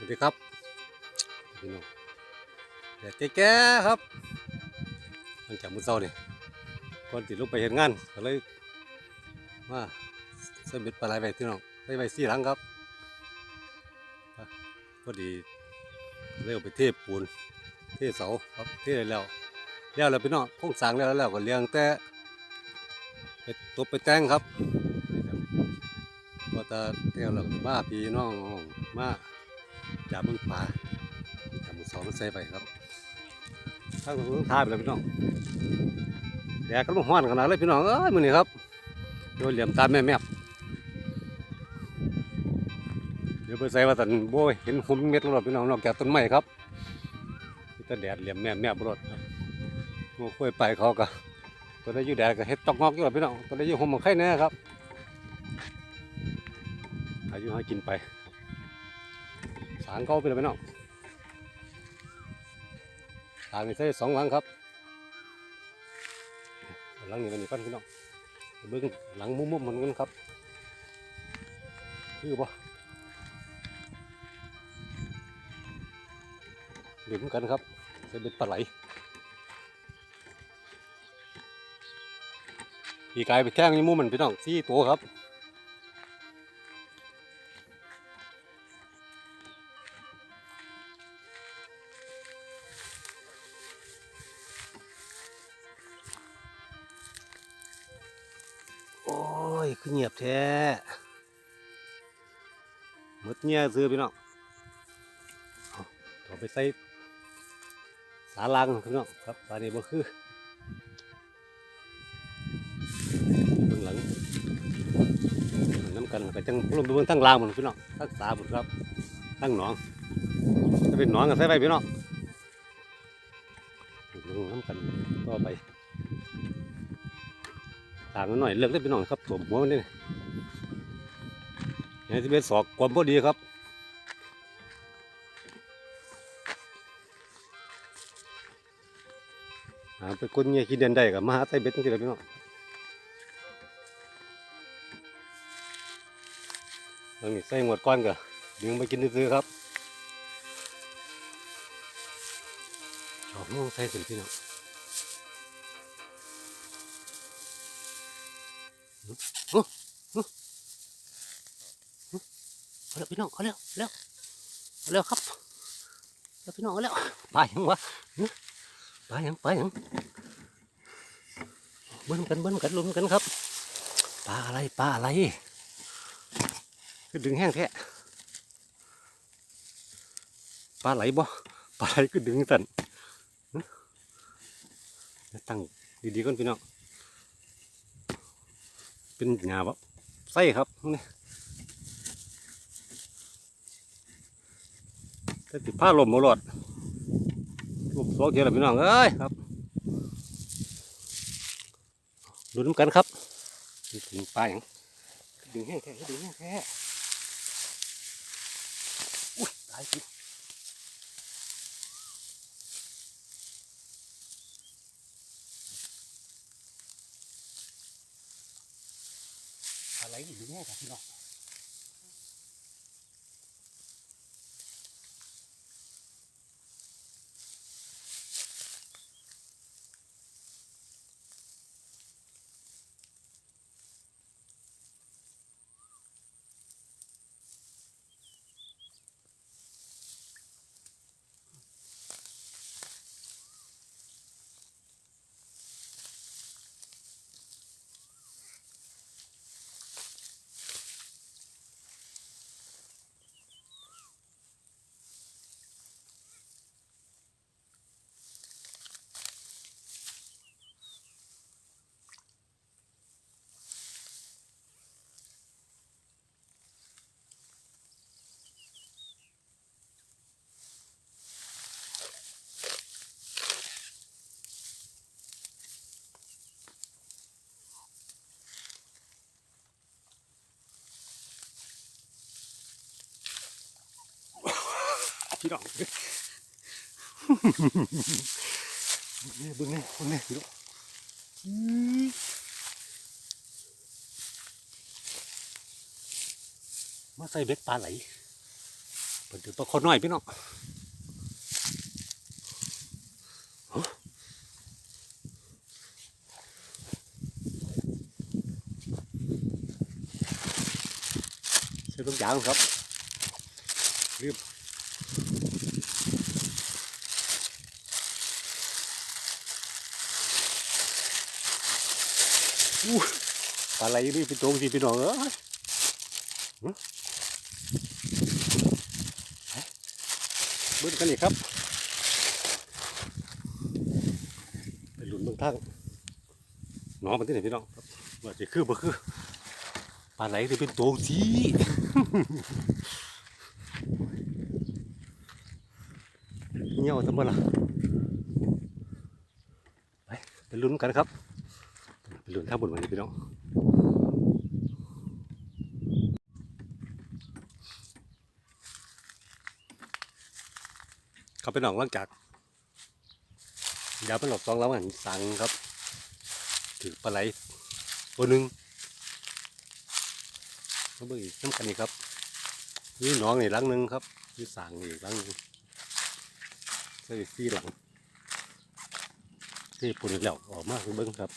สวัสดีครับพี่น้องเด็กแก่ๆครับมันจากมือเศร้าเนี่ยก่อนติดลงไปเห็นงานก็เลยมาเสมิดปลาไหลไปพี่น้องไปไปสี่หลังครับพอดีเลยเอาไปเทปูนเทเสาครับเทได้แล้วแล้วแล้วพี่น้องโครงสางแล้วแล้วก็เลี้ยงแต่ไปตบไปแต่งครับก็จะเที่ยวเราก็มาพี่น้องมา จับมึงปลาจับมึงสองมันใส่ไปครับข้างตรงท้ายไปแล้วพี่น้องแดดก็ลงห้อนขนาดเลยพี่น้องเอ้ยมือนี้ครับโดนเหลี่ยมตามแม่แม่เดี๋ยวไปใส่ว่าสันโบยเห็นหุ่มเม็ดรถพี่น้องนอกจากต้นไม้ครับแต่แดดเหลี่ยมแม่แม่บรถครับโง่ค่อยไปเขาก็ตัวได้อยู่แดดก็เฮ็ดตอกงอกอยู่หรอพี่น้องตัวได้อยู่ห่มมันไข่แน่ครับอายุให้กินไป สางเขาไปเลยพี่น้องสางนี่ใส่สองหลังครับหลังนี้มันนี่ก้อนพี่น้องเบิ้องหลังมุมๆมันกันครับคือปะเดือดกันครับใส่เบ็ดปลาไหลปีกายไปแข้งอยี่มุมมันพี่น้องสี่ตัวครับ เงียซื้อพี่น้องเอาไปใส่สาลังพี่น้องครับตอนนี้บ่คือเบื้องหลังน้ำกันก็จังลงไปเบื้องทั้งลางหมันพี่น้องทั้งสาหมดครับทั้งหนองถ้าเป็นหนองก็ใส่ไปพี่น้องลงน้ำกันต่อไปต่างกันหน่อยเลือกได้เป็นหน่อยครับสวมหัวมันนี่ เนี่ยที่เป็นศอกความพอดีครับหาไปคนเงี้ยขี้เดินได้กับมาหาใส่เบ็ดจังซี่แหละพี่น้องตรงนี้ใส่หมวดก้อนก็ดึงไปกินซื้อครับชอบน้องใส่สิพี่น้องเอา เร็วพี่น้องเอาเร็วเร็วเอาเร็วครับเร็วพี่น้องเอาเร็วไปยังวะหึไปยังไปยังเบิ้ลกันเบิ้ลกันลุ้นกันครับปลาอะไรปลาอะไรคือดึงแห้งแท้ปลาไหลบ่ปลาไหลก็ดึงสั่นเดี๋ยตั้งดีๆก่อนพี่น้องเป็นหญ้าบ่ไส้ครับนี่ ถ้าติดผ้าลมมาหลอดลูกสองเทียร์พี่น้องเอ้ยครับดูน้ำกันครับถึงปลาอย่างดึงแห้งแท้ดึงแห้งแท้อุ้ยตายสิอะไรดึงแห้งแท้พี่น้อง พี่น้องเนี่ยบึ้งเนี่ยเบึ้งเนี่ยพี่น้องมาใส่เบ็ดปลาไหลเปิดถือปลาคอน้อยพี่น้องใส่ต้มยางครับรีบอู้ ปลาไหลนี่เป็นตัวสิพี่น้องเอ้ยบิ้ลกันอีกครับไปหลุนบางทางน้องมันที่ไหนพี่น้องว่าจะคือบ่คือปลาไหลจะเป็นตัวสีเงี้ยวทำไมล่ะไปไปลุ้นกันครับ ไปลุ้นท่าบนวันนี้พี่น้อง เขาไปหนองหลังจากยาวเป็นหลอกสองแล้วหันสังครับ ถือปลาไหลตัวหนึ่งมาเบิ่งอีกน้ำกันอีกครับนี่หน้องนี่หลังหนึ่งครับนี่สังนี่หลังหนึ่งใส่ซี่หลังที่ปุ่นแล้วออกมาคือเบิ้งครับ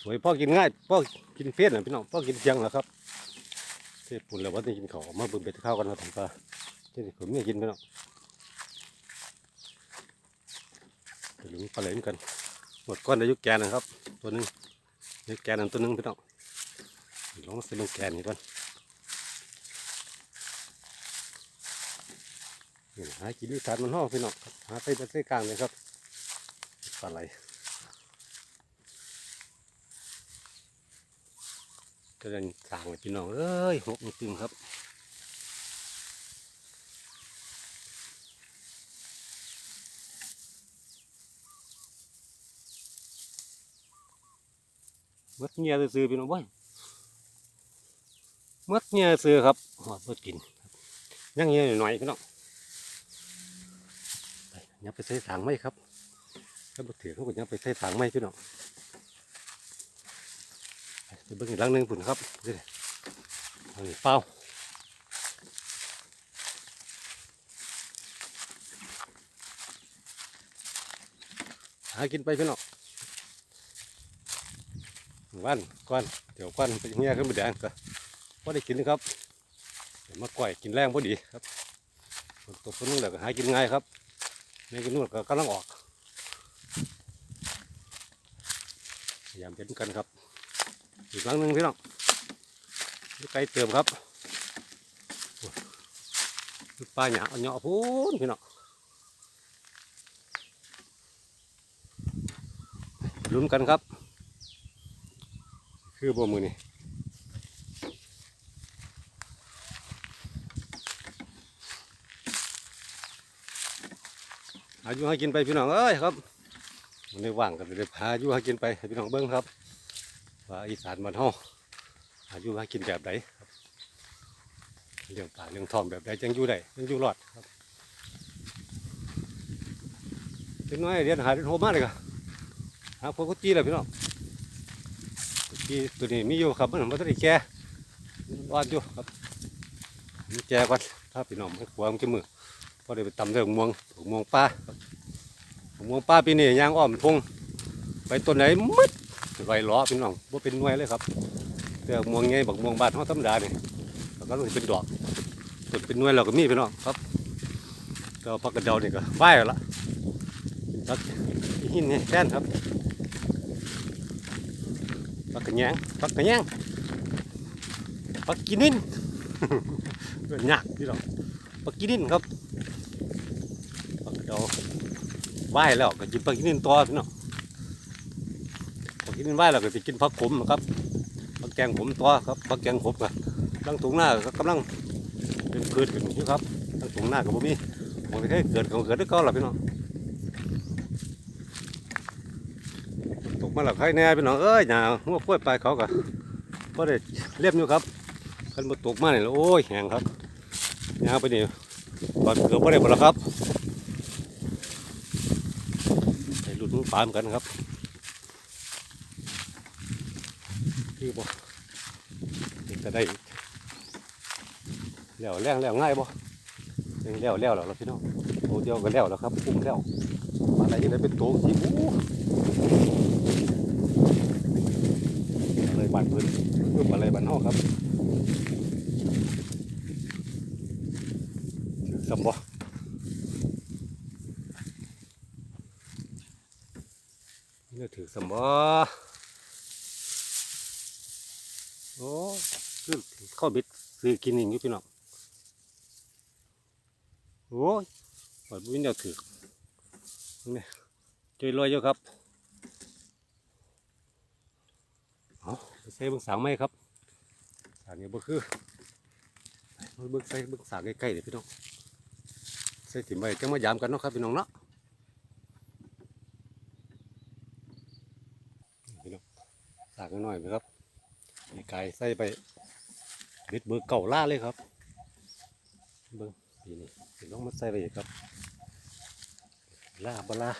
สวยพ่อกินง่ายพ่อกินเผ็ดนะพี่น้องพ่อกินเพียงแล้วครับที่ปุ่นแล้ววันนี้กินข้าวออกมาเบิ่งเป็ดข้าวกันครับผมก็ที่นี่ผมไม่กินพี่น้อง ไปลุงปลาไหลเหมือนกันหมดก้อนอายุแกนนะครับ ตัวนึงอายุแกนอันตัวนึงพี่น้องลองมาใส่ลงแกนนี่ก่อนนี่หากินด้วยทานมันห่อพี่น้องหาไปใส่กลางเลยครับปลาไหลก็จะสร้างเลยพี่น้องเอ้ยหกตึงครับ มดเงียซื้อๆพี่น้องบ่อยมดเงียซื้อครับหอดเพื่กินครับยังเงียหน่อยๆพี่น้องไปยับไปใส่ถังไหมครับถ้าบ่ถือเขาก็ยับไปใส่ถังไหมพี่น้องไปเบิ่งอีกลังหนึงพุ่นครับนี่เป้าหากินไปพี่น้อง วันก้อนเดี๋ยวก้อนไปเงี้ยขึ้นไปแดงก็พอได้กินนะครับเดี๋ยวมาก่อยกินแรงพอดีครับตกฝนนู่นแหละก็หากินง่ายครับในกินนู่นก็กำลังออกพยายามเป็นกันครับ อีกครั้งหนึ่งพี่น้องนี่ไก่เติมครับโอ้ยปลาหยาเอาเหยาะพูนพี่น้องลุ้นกันครับ คือบ่มือนี่อายุให้กินไปพี่น้องเอ้ยครับมันได้ว่างกันเลยพาอายุให้กินไปให้พี่น้องเบิ้งครับว่าอีสานมันห้ออายุให้กินแบบไหนครับเลี้ยงปลาเลี้ยงทองแบบไหนจังอยู่ได้จังอยู่รอดครับเป็นน้อยเรียนหาเรียนโฮมากเลยครับหาพวกกุจีแหละพี่น้อง ที่ตัวนี้มีอยู่ครับมันมันต้องได้แก่อ่อนอยู่ครับมีแก่ก่อนถ้าพี่น้องไม่กลัวมันจะมือพอได้ไปตำเรื่องม่วงม่วงป้าม่วงป้าปีนี้ยางอ้อมทงไปต้นไหนมืดไวล้อพี่น้องว่าเป็นหน่วยเลยครับแต่ม่วงไงบักม่วงบาดเขาธรรมดาเนี่ยแล้วก็ต้องเป็นดอกต้นเป็นหน่วยเราก็มีพี่น้องครับแต่ว่าพักกระเดานี่ก็ไหวแล้วละเป็นพักหินนี่แท่นครับ ปักกระแยงปักกระแยงปักกินินหนักพี่น้องปักกินินครับปักกระเดาไหวแล้วก็กินปักกินินต่อพี่น้องปักกินินไหวแล้วก็จะกินผักขมนะครับผักแกงขมต่อครับผักแกงขมก็ตั้งตรงหน้าก็กำลังเป็นเกิดขึ้นอยู่ครับตั้งตรงหน้าก็บ่มีมันก็แค่เกิดก็เกิดด้วยก็หรอพี่น้อง ตก มาหลับใครแน่พี่น้องเอ้ยหนาหัวกล้วยปลายเขาก็พอได้เรียบอยู่ครับคันมาตกมาเนี่ยโอ้ยแห้งครับยางไปนี่ตอนเกือบพอได้หมดแล้วครับใส่หลุดมือปามกันครับคือบ่เด็กจะได้แล้วแรงแล้วง่ายบ่ยังแล้วแล้วแล้วล่ะพี่น้องโตเดียวก็แล้วแล้วครับปุ้มแล้วปลาไหลยังได้เป็นโตที่อู้ปลาไหล บ้านเพิ่นคือปลาไหลบ้านเฮาครับถือสมบ่นี่ถือสมบ่โอ้คือเข้าบิดซื้อกินเอย่างนี้พี่น้องโอ้ยปอดวิ่งเดียวถือนี่ใจลอยอยู่ครับ เอาไปใส่เบิ้งสางไหมครับสางนี้บ่คือเบิ้งใส่เบิ้งสางใกล้ๆเดี๋ยวพี่น้องใส่ถิ่มไว้จังมายามกันเนาะครับพี่น้องเนาะพี่น้องสางน้อยๆไหมครับไก่ใส่ไปบิดเบอร์เก่าล่าเลยครับเบิ้งปีนี้สิลองมาใส่ไปอีกครับล่าบลา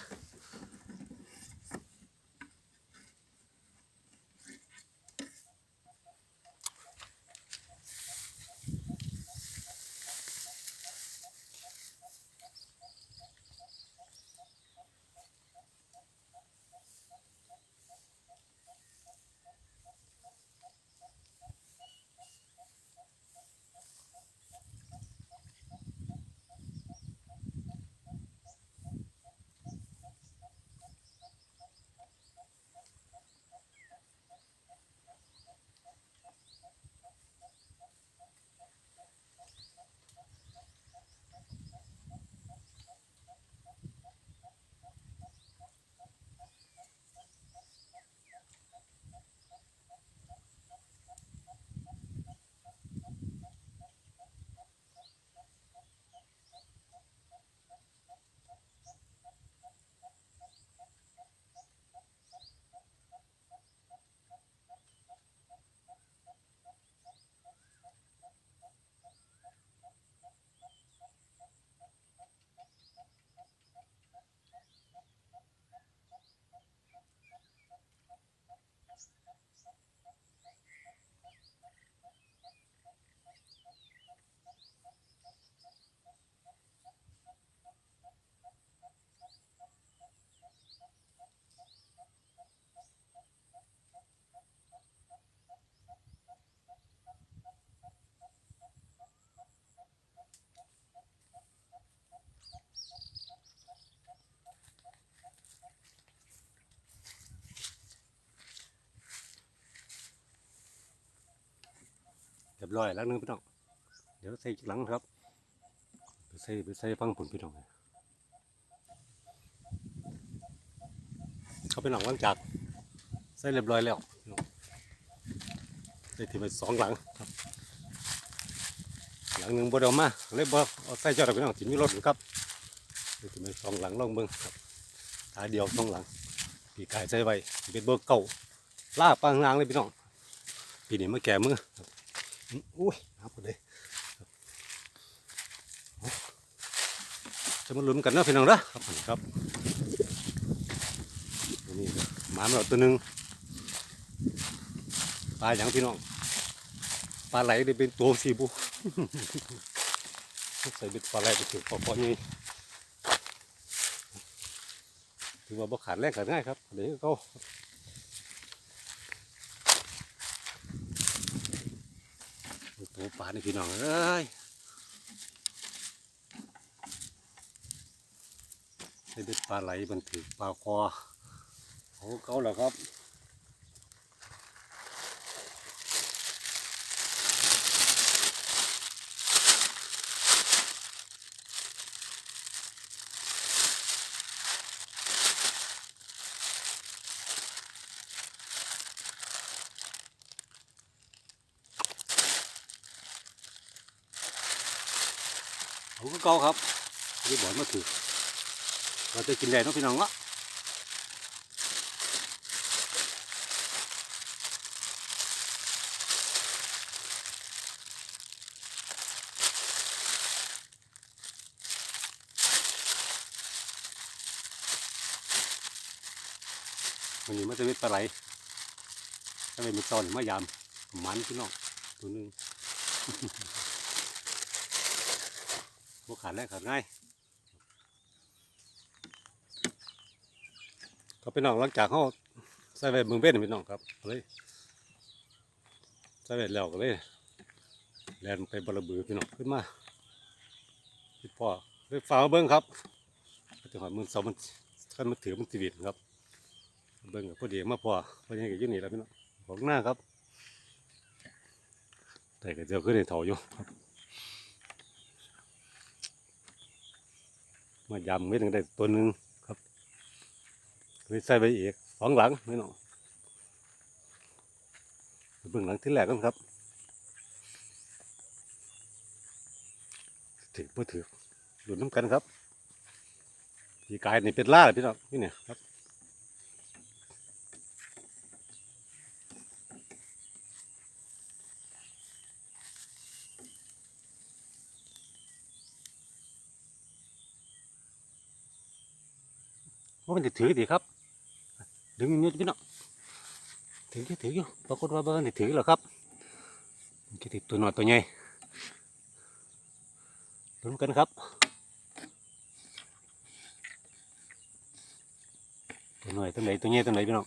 รียบร้อยแล้วนึงพี่น้อง เดี๋ยวใส่หลังครับ ไปใส่ไปใส่ฟังผลพี่น้องเขาเป็นหลังหลังจากใส่เรียบร้อยแล้วพี่น้ทีไปสองหลังครับหลังหนึ่งบด้เอามาเลยบ่เอาใส่เจ้าดอกพี่น้องถิ่นมีรถครับใส่ทีไปสองหลังลองเบิ่งครับตาเดียวสองหลังปีกายใส่ไว้เป็นเบอร์เก่าล่าปางนางเลยพี่น้องปีนี้มาแก่มือ อุ้ยน้ำพอดีครับเอาจะมาลุ้นกันเนาะพี่น้องนะครับผมครับนี่หมาเราตัวหนึ่งปลาอย่างพี่น้องปลาไหลได้เป็นตัวสีบุใส่เบ็ดปลาไหลไปถึงพอพอนี่ถือว่าบ่ขาดแรงขาดง่ายครับเดี๋ยวเขา ตัว ปลาในพี่น้องเอ้ยใช้เด็ดปลาไหลมันถือปลาคอโอ้เขาเหรอครับ ก็เก่าครับที่บอกมาถือเราจะกินได้เนาะพี่น้องเนาะวันนี้มันจะเป็นปลาไหลถ้าเป็นมือตอนมายามมันพี่น้องตัวหนึง บ่ขาดแรงขาดง่ายก็พี่น้องหลังจากเขาใส่ไว้เมืองเบ้นพี่น้องครับเลยใส่ไว้แล้วก็เลยแลนไปบระบือพี่น้องขึ้นมาพี่พ่อเลยฝากมาเบิ้งครับจังหวัดมือเสามันคันมันถือมันสีวิตครับ เบิ้งกับพอดีมาพอพอดีก็อยืนนี่แล้วพี่น้องบอกหน้าครับแต่ก็เจ้าขึ้นในเถาอยู่ครับ มายำไม่ถึงได้ตัวหนึ่งครับไม่ใส่ไปอีกสองหลังพี่น้องเบื้องหลังที่แรกกันครับถือเพื่อถือหลุดน้ำกันครับพี่กายนี่เป็นล่าเลยพี่น้องนี่เนี่ยครับ มันจะถือดีครับ ดึงอยู่พี่น้องถืออยู่ถืออยู่ปรากฏว่าเบอร์นี่ถือเหรอครับมันจะติดตัวหน่อยตัวใหญ่ลุ้นกันครับตัวหน่อยตัวไหนตัวใหญ่ตัวไหนพี่น้อง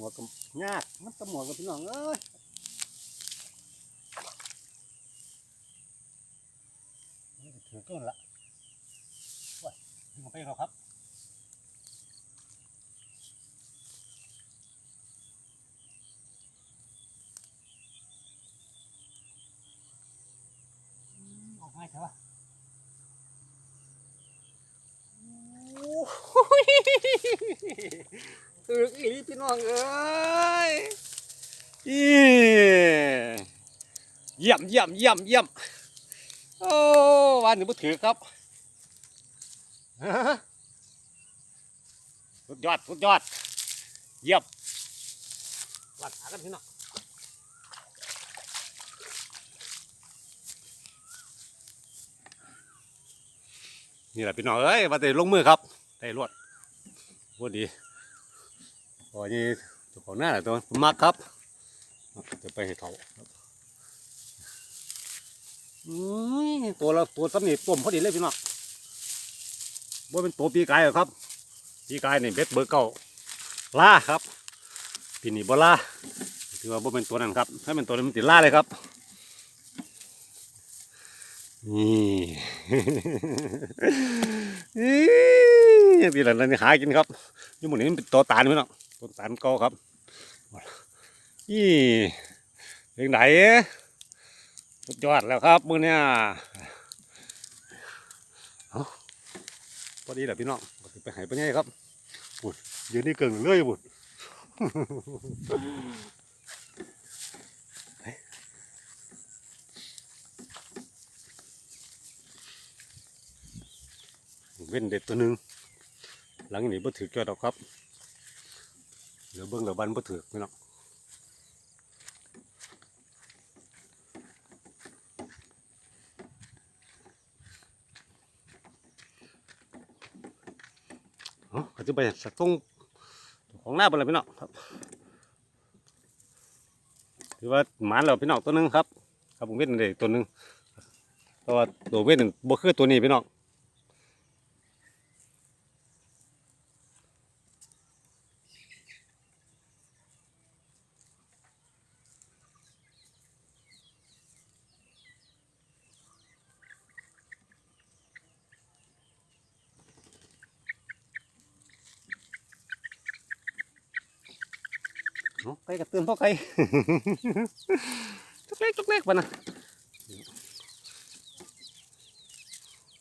หมวกับยากมันตะหมวกกับพี่น้องเอ้ยถือกินละว้ายดึงไปเราครับออกง่ายใช่ปะถืออีห ลีพี่น้องเอ้ยอีเยี่ยมเยี่ยมเยี่ยมเยี่ยมโอ้วันนี้บ่ถือครับฮะสุดยอดสุดยอดเยี่ยมวัดหากันพี่น้องนี่แหละพี่น้องเอ้ยมาแต่ลงมือครับได้รวดรวดดี พอนี่เจ้าของหน้าแหละตัวผมมักครับจะไปให้เขาครับตัวละตัวสำนีต้มพอดีเลยพี่น้องว่าเป็นตัวปีกายหรอครับ ปีกายนี่เบ็ดเบอร์เก้าล่าครับปีนี้บ่ล่าถือว่าบ่เป็นตัวนั้นครับ ถ้าเป็นตัวนั้นมันติดล่าเลยครับ นี่นี่ปีหลังนี่หากินครับยี่หมุนนี้มันเป็นตัวตาลไหมเนาะ ตัวตาลเก็ครับนี่เรื่องไหนสุดยอดแล้วครับมือเนี่ยเอาพอดีแหละพี่น้องไปหายไปไงครับบุดยืนนี่เกินเรื่อยบุดเว้นเด็ดตัวหนึ่งหลังนี้บ่ถือจอดอกครับ เหลือเบิ้องเหลือบันบ่ถือพี่น้องเอ๋อจะไปสักตรงของหน้าไปเลยพี่น้องครับถือว่าหมานแล้วพี่น้องตัวหนึงครับ ครับผมเว้นเด็กตัวหนึงเพราะว่าตัวเว้นบ่คือตัวนี้พี่น้อง เอาไก่กระเตือ นพ่อไก่จุกเล็กจุกเล็กปะนะ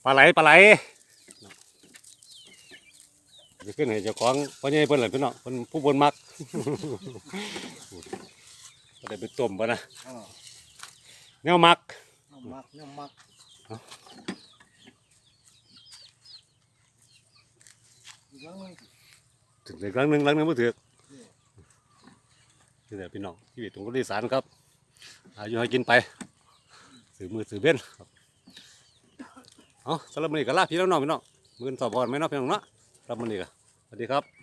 ปลาไหลปลาไหลจะขึ้นให้เจ้าของพ่อใหญ่เพิ่นเลยพี่น้องเพิ่นผู้บนมักก็ได้ไปต้มปะนะอ่าแนวมักน้ำมักน้ำมักเอาอีกครั้งหนึงถึงในครั้งหนึ่งครั้งหนึ่งบ่ถือก นี่แหละพี่น้องชีวิตของคนอีสานครับอายุให้กินไปสือมือสือเบ้นครับเอาสำหรับมื้อนี้ก็ลาพี่น้องพี่น้องมืออนสอบพรไหมเนาะพี่น้องเนาะสำหรับมันนี่ก็สวัสดีครับ